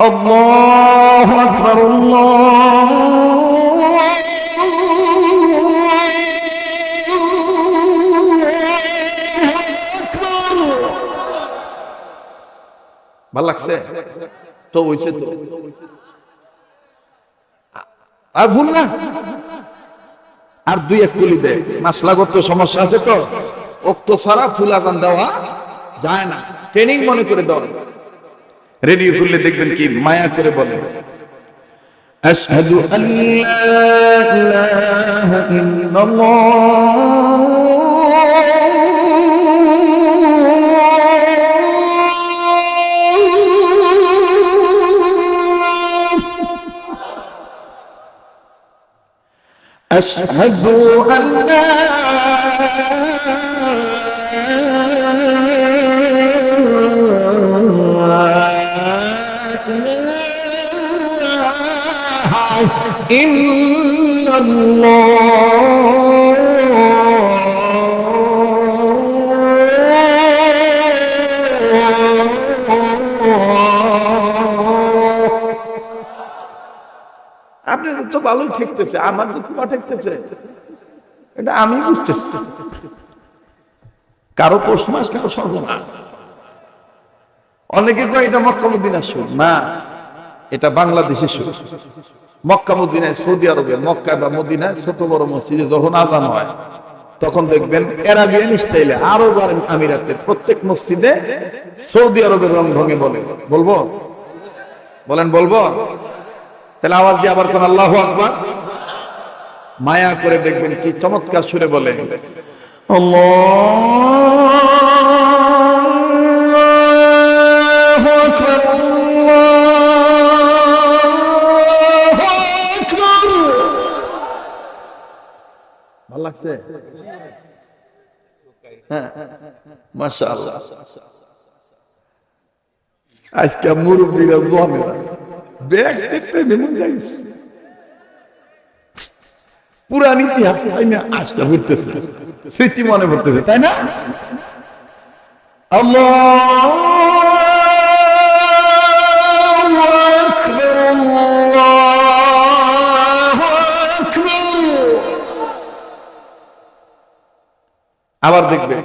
الله أكبر ভাল লাগছে তো হইছে তো আর ভুল না আর দুই এক কুলি দে মাসলাগত সমস্যা আছে তো অক্ত ছাড়া ফুল আদান দেওয়া যায় না ট্রেনিং মনে করে দেওয়া রেডিও খুললে দেখবেন কি মায়া করে বলে أشهد أن لا إله إلا الله أشهد أن لا إلا الله আপনি তো ভালোই ঠেকতেছে আমার তো কুমা ঠেকতেছে এটা আমি বুঝতেছি কারো পৌষ মাস কারো সর্বনাশ অনেকে কয় এটা মক্কা মদিনার সুর। না, এটা বাংলাদেশের সুর। মক্কা মদিনায়, সৌদি আরবে মক্কা বা মদিনায় ছোট বড় মসজিদে যখন আজান হয়, তখন দেখবেন এরাবিয়ান স্টাইলে আরব আর আমিরাতের প্রত্যেক মসজিদে সৌদি আরবের রং ভঙ্গে বলে। বলব? বলেন, বলব? তাহলে আওয়াজ দিয়ে আবার কোন আল্লাহ আকবার? মায়া করে দেখবেন কি চমৎকার সুরে বলে। ভালো লাগছে? হ্যাঁ মাশাআল্লাহ। আজকে মুরব্বীরা জমে ব্যাগ দেখতে মেমন যাইছে। পুরান ইতিহাস তাই না? আসতে ঘুরতেছে স্মৃতি মনে পড়তেছে তাই না? আল্লাহু! আবার দেখবে।